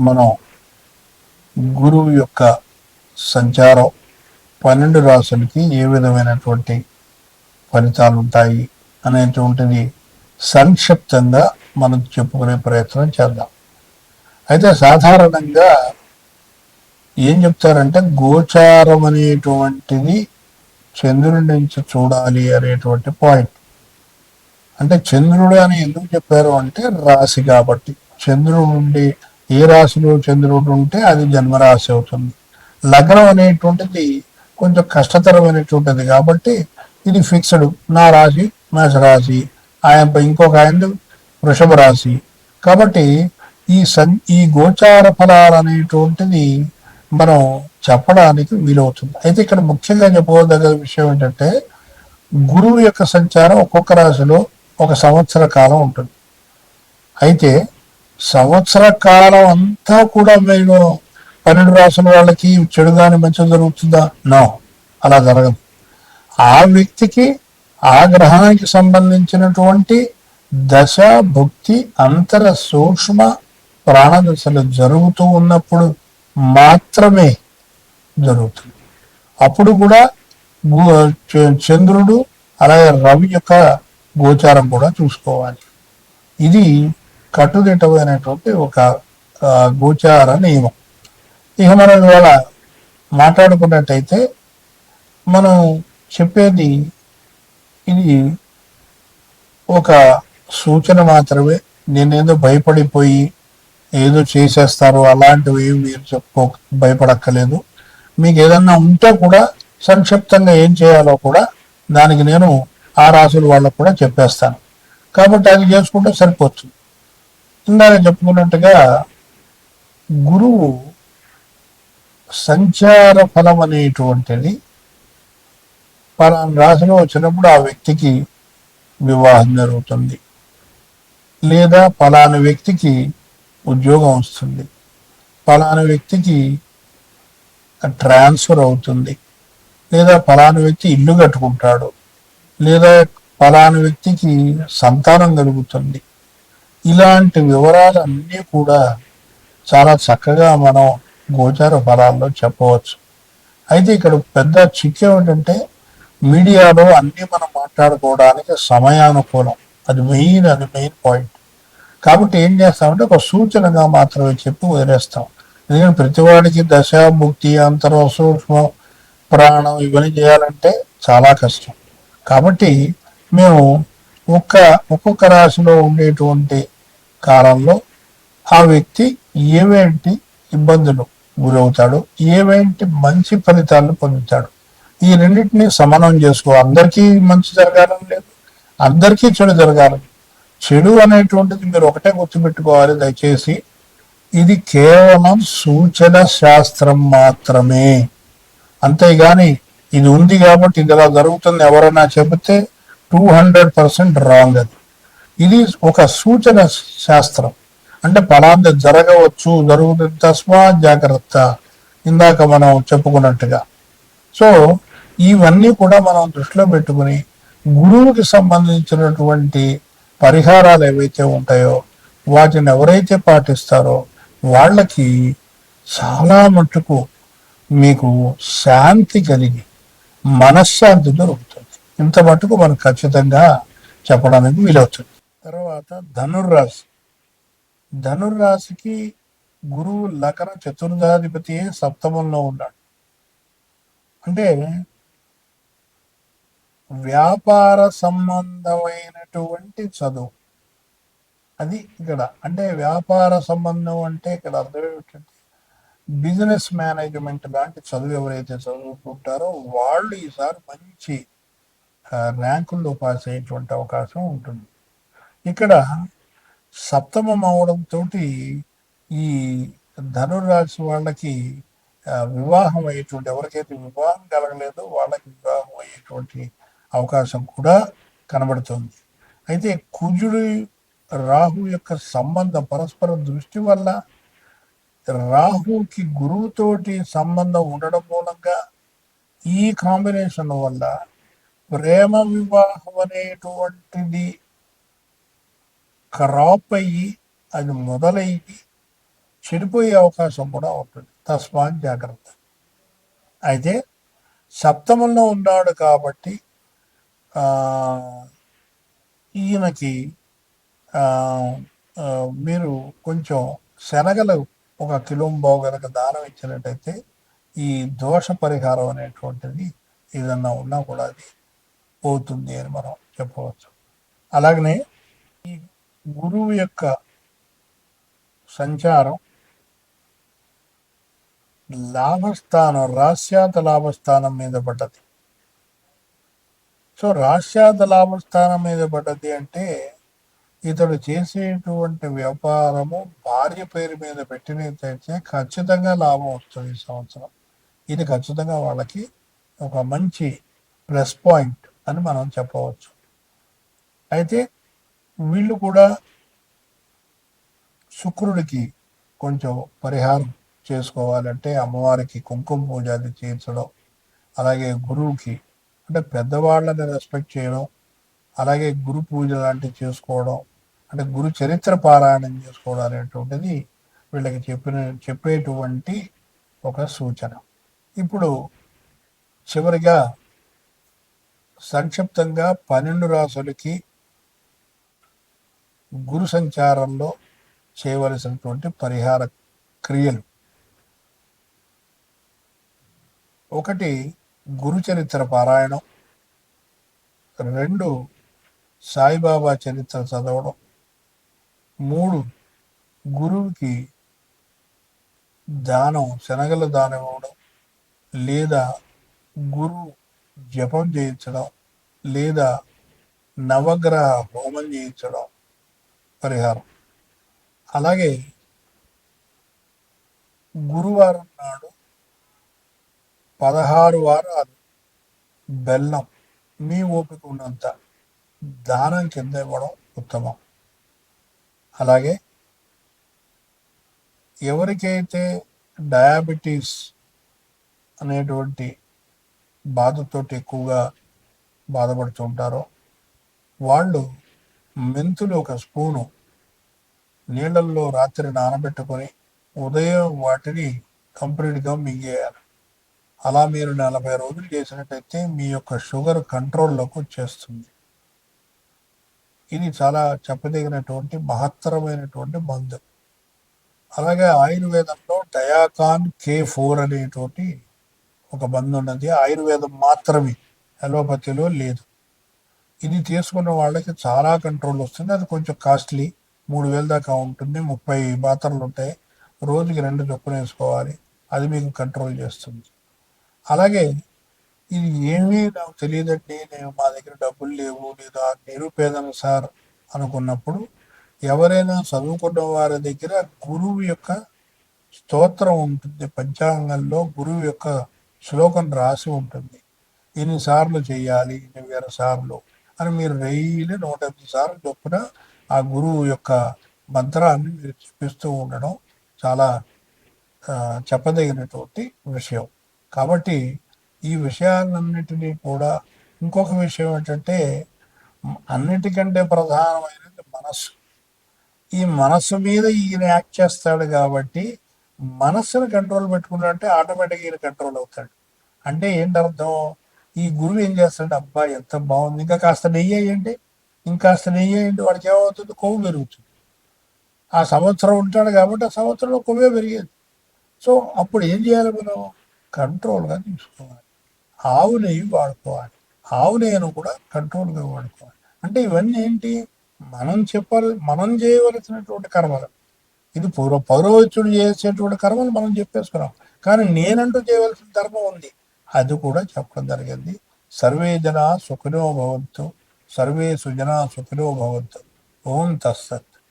మనం గురువు యొక్క సంచారం పన్నెండు రాసులకి ఏ విధమైనటువంటి ఫలితాలు ఉంటాయి అనేటువంటిది సంక్షిప్తంగా మనం చెప్పుకునే ప్రయత్నం చేద్దాం. అయితే సాధారణంగా ఏం చెప్తారంటే గోచారం అనేటువంటిది చంద్రుడి నుంచి చూడాలి అనేటువంటి పాయింట్. అంటే చంద్రుడు అని ఎందుకు చెప్పారు అంటే రాశి కాబట్టి. చంద్రుడు ఉండే ఏ రాశిలో చంద్రుడు ఉంటే అది జన్మరాశి అవుతుంది. లగ్నం అనేటువంటిది కొంచెం కష్టతరమైనటువంటిది కాబట్టి ఇది ఫిక్స్డ్ నా రాశి మేషరాశి ఆయన ఇంకొక ఆయన వృషభ రాశి. కాబట్టి ఈ సన్ ఈ గోచార ఫలాలు అనేటువంటిది మనం చెప్పడానికి వీలవుతుంది. అయితే ఇక్కడ ముఖ్యంగా చెప్పుకోదగ్గ విషయం ఏంటంటే గురువు యొక్క సంచారం ఒక్కొక్క రాశిలో ఒక సంవత్సర కాలం ఉంటుంది. అయితే సంవత్సర కాలం అంతా కూడా మేము పన్నెండు రాసుల వాళ్ళకి చెడు కానీ మంచి జరుగుతుందా? నో. అలా జరగదు. ఆ వ్యక్తికి ఆ గ్రహానికి సంబంధించినటువంటి దశ భుక్తి అంతర సూక్ష్మ ప్రాణదశలు జరుగుతూ ఉన్నప్పుడు మాత్రమే జరుగుతుంది. అప్పుడు కూడా చంద్రుడు అలాగే రవి యొక్క గోచారం కూడా చూసుకోవాలి. ఇది కట్టుదిట్టమైనటువంటి ఒక గోచార నియమం. ఇక మనం ఇవాళ మాట్లాడుకున్నట్టయితే మనం చెప్పేది ఇది ఒక సూచన మాత్రమే. నేనేదో భయపడిపోయి ఏదో చేసేస్తారు అలాంటివి మీరు చెప్పుకో భయపడక్కలేదు మీకు ఏదన్నా ఉంటే కూడా సంక్షిప్తంగా ఏం చేయాలో కూడా దానికి నేను ఆ రాసుల వాళ్ళకు కూడా చెప్పేస్తాను. కాబట్టి అది చేసుకుంటే సరిపోతుంది. ఇందాక చెప్పుకున్నట్టుగా గురువు సంచార ఫలం అనేటువంటిది పలానా రాశిలో వచ్చినప్పుడు ఆ వ్యక్తికి వివాహం జరుగుతుంది. లేదా పలానా వ్యక్తికి ఉద్యోగం వస్తుంది. పలానా వ్యక్తికి ట్రాన్స్ఫర్ అవుతుంది. లేదా పలానా వ్యక్తి ఇల్లు కట్టుకుంటాడు. లేదా పలానా వ్యక్తికి సంతానం కలుగుతుంది. ఇలాంటి వివరాలన్నీ కూడా చాలా చక్కగా మనం గోచార ఫలాల్లో చెప్పవచ్చు. అయితే ఇక్కడ పెద్ద చిక్కు ఏమిటంటే మీడియాలో అన్నీ మనం మాట్లాడుకోవడానికి సమయానుకూలం. అది మెయిన్ అది మెయిన్ పాయింట్. కాబట్టి ఏం చేస్తామంటే ఒక సూచనగా మాత్రమే చెప్పి వదిలేస్తాం. ఎందుకంటే ప్రతివాడికి దశ ముక్తి అంతరం సూక్ష్మం ప్రాణం ఇవన్నీ చేయాలంటే చాలా కష్టం. కాబట్టి మేము ఒక్క ఒక్కొక్క రాశిలో ఉండేటువంటి కాలంలో ఆ వ్యక్తి ఏవేంటి ఇబ్బందులు గురవుతాడు ఏవేంటి మంచి ఫలితాలను పొందుతాడు. ఈ రెండింటిని సమానం చేసుకో. అందరికీ మంచి జరగాలని లేదు అందరికీ చెడు జరగాలని. చెడు అనేటువంటిది మీరు ఒకటే గుర్తుపెట్టుకోవాలి దయచేసి. ఇది కేవలం సూచన శాస్త్రం మాత్రమే. అంతేగాని ఇది ఉంది కాబట్టి ఇది ఇలా జరుగుతుంది ఎవరైనా చెబితే టూ హండ్రెడ్ పర్సెంట్ రాంగ్ అది. ఇది ఒక సూచన శాస్త్రం. అంటే ఫలాంది జరగవచ్చు జరుగుతుంది తస్మా జాగ్రత్త. ఇందాక మనం చెప్పుకున్నట్టుగా. సో ఇవన్నీ కూడా మనం దృష్టిలో పెట్టుకుని గురువుకి సంబంధించినటువంటి పరిహారాలు ఏవైతే ఉంటాయో వాటిని ఎవరైతే పాటిస్తారో వాళ్ళకి చాలా మట్టుకు మీకు శాంతి కలిగి మనశ్శాంతి దొరుకుతుంది. ఇంత మటుకు మనం ఖచ్చితంగా చెప్పడానికి వీలవుతుంది. తర్వాత ధనుర్రాశి. ధనుర్రాశికి గురువు లకన చతుర్థాధిపతి సప్తమంలో ఉన్నాడు? అంటే వ్యాపార సంబంధమైనటువంటి చదువు. అది ఇక్కడ అంటే వ్యాపార సంబంధం అంటే ఇక్కడ అర్థం ఏమిటంటే బిజినెస్ మేనేజ్మెంట్ లాంటి చదువు ఎవరైతే చదువుకుంటారో వాళ్ళు ఈసారి మంచి ర్యాంకుల్లో పాస్ అయ్యేటువంటి అవకాశం ఉంటుంది. ఇక్కడ సప్తమం అవడంతో ఈ ధనుర్రాశి వాళ్ళకి వివాహం అయ్యేటువంటి ఎవరికైతే వివాహం కలగలేదో వాళ్ళకి వివాహం అయ్యేటువంటి అవకాశం కూడా కనబడుతుంది. అయితే కుజుడి రాహు యొక్క సంబంధం పరస్పర దృష్టి వల్ల రాహుకి గురువుతోటి సంబంధం ఉండడం మూలంగా ఈ కాంబినేషన్ వల్ల ప్రేమ వివాహం అనేటువంటిది క్రాప్ అయ్యి అది మొదలయ్యి చెడిపోయే అవకాశం కూడా ఉంటుంది. తస్మాన్ జాగ్రత్త. అయితే సప్తమంలో ఉన్నాడు కాబట్టి ఈయనకి మీరు కొంచెం శనగలు ఒక కిలోంబావు గనక దానం ఇచ్చినట్టయితే ఈ దోష పరిహారం అనేటువంటిది ఏదన్నా ఉన్నా కూడా అది పోతుంది అని మనం చెప్పవచ్చు. అలాగనే ఈ గురువు యొక్క సంచారం లాభస్థానం రాశ్యాత లాభస్థానం మీద పడ్డది. సో రాశ్యాత లాభస్థానం మీద పడ్డది అంటే ఇతడు చేసేటువంటి వ్యాపారము భార్య పేరు మీద పెట్టినట్లయితే ఖచ్చితంగా లాభం వస్తుంది ఈ సంవత్సరం. ఇది ఖచ్చితంగా వాళ్ళకి ఒక మంచి ప్లస్ పాయింట్. అని మనం చెప్పవచ్చు. అయితే వీళ్ళు కూడా శుక్రుడికి కొంచెం పరిహారం చేసుకోవాలంటే అమ్మవారికి కుంకుమ పూజ అది చేయించడం అలాగే గురువుకి అంటే పెద్దవాళ్ళని రెస్పెక్ట్ చేయడం అలాగే గురు పూజ లాంటివి చేసుకోవడం అంటే గురు చరిత్ర పారాయణం చేసుకోవడం అనేటువంటిది వీళ్ళకి చెప్పిన చెప్పేటువంటి ఒక సూచన. ఇప్పుడు చివరిగా సంక్షిప్తంగా పన్నెండు రాసులకి గురు సంచారంలో చేయవలసినటువంటి పరిహార క్రియలు. ఒకటి గురు చరిత్ర పారాయణం. రెండు సాయిబాబా చరిత్ర చదవడం. మూడు గురువుకి దానం శనగల దానం ఇవ్వడం. లేదా గురువు జపం చేయించడం లేదా నవగ్రహ హోమం చేయించడం పరిహారం. అలాగే గురువారం నాడు పదహారు వారాలు బెల్లం మీ ఓపిక ఉన్నంత దానం కింద ఇవ్వడం ఉత్తమం. అలాగే ఎవరికైతే డయాబెటీస్ అనేటువంటి బాధతోటి ఎక్కువగా బాధపడుతుంటారో వాళ్ళు మెంతులు ఒక స్పూను నీళ్ళల్లో రాత్రి నానబెట్టుకొని ఉదయం వాటిని కంప్లీట్గా మింగేయాలి. అలా మీరు నలభై రోజులు చేసినట్టయితే మీ యొక్క షుగర్ కంట్రోల్లోకి వచ్చేస్తుంది. ఇది చాలా చెప్పదగినటువంటి మహత్తరమైనటువంటి మందు. అలాగే ఆయుర్వేదంలో డయాకాన్ కే ఫోర్ అనేటువంటి ఒక బంధం ఉన్నది. ఆయుర్వేదం మాత్రమే. అలోపతిలో లేదు. ఇది తీసుకున్న వాళ్ళకి చాలా కంట్రోల్ వస్తుంది. అది కొంచెం కాస్ట్లీ మూడు వేల దాకా ఉంటుంది. ముప్పై మాత్రలు ఉంటాయి. రోజుకి రెండు చొప్పున వేసుకోవాలి. అది మీకు కంట్రోల్ చేస్తుంది. అలాగే ఇది ఏమీ నాకు తెలియదండి. నేను మా దగ్గర డబ్బులు లేవు. లేదా నిరుపేదను సార్ అనుకున్నప్పుడు ఎవరైనా చదువుకున్న వారి దగ్గర గురువు యొక్క స్తోత్రం ఉంటుంది. పంచాంగంలో గురువు యొక్క శ్లోకం రాసి ఉంటుంది. ఎన్నిసార్లు చేయాలి? ఇన్ని వేల సార్లు? అని మీరు డైలీ నూట ఎనిమిది సార్లు చొప్పున ఆ గురువు యొక్క మంత్రాన్ని మీరు చెప్పిస్తూ ఉండడం చాలా చెప్పదగినటువంటి విషయం. కాబట్టి ఈ విషయాలన్నిటినీ కూడా ఇంకొక విషయం ఏంటంటే అన్నిటికంటే ప్రధానమైనది మనస్సు. ఈ మనస్సు మీద ఈయన యాక్ట్ చేస్తాడు కాబట్టి మనస్సును కంట్రోల్ పెట్టుకున్నాడంటే ఆటోమేటిక్గా ఈయన కంట్రోల్ అవుతాడు. అంటే ఏంటి అర్థం ఈ గురువు ఏం చేస్తాడు అబ్బా ఎంత బాగుంది. ఇంకా కాస్త నెయ్యి వేయండి. ఇంకాస్త నెయ్యి వేయండి. వాడికి ఏమవుతుంది? కొవ్వు పెరుగుతుంది. ఆ సంవత్సరం ఉంటాడు కాబట్టి ఆ సంవత్సరంలో కొవ్వే పెరిగేది. సో అప్పుడు ఏం చేయాలి మనం? కంట్రోల్గా తీసుకోవాలి. ఆవు నెయ్యి వాడుకోవాలి. ఆవు నెయ్యను కూడా కంట్రోల్గా వాడుకోవాలి. అంటే ఇవన్నీ ఏంటి? మనం చెప్పాలి మనం చేయవలసినటువంటి కర్మలు. ఇది పూర్వ పౌరవచ్చుడు చేసేటువంటి కర్మలు మనం చెప్పేసుకున్నాం. కానీ నేనంటూ చేయవలసిన ధర్మం ఉంది. అది కూడా చెప్పడం జరిగింది. సర్వే జనా సుఖినో భవంతు. సర్వే సుజనా సుఖినో భవంతు. ఓం తస్సత్.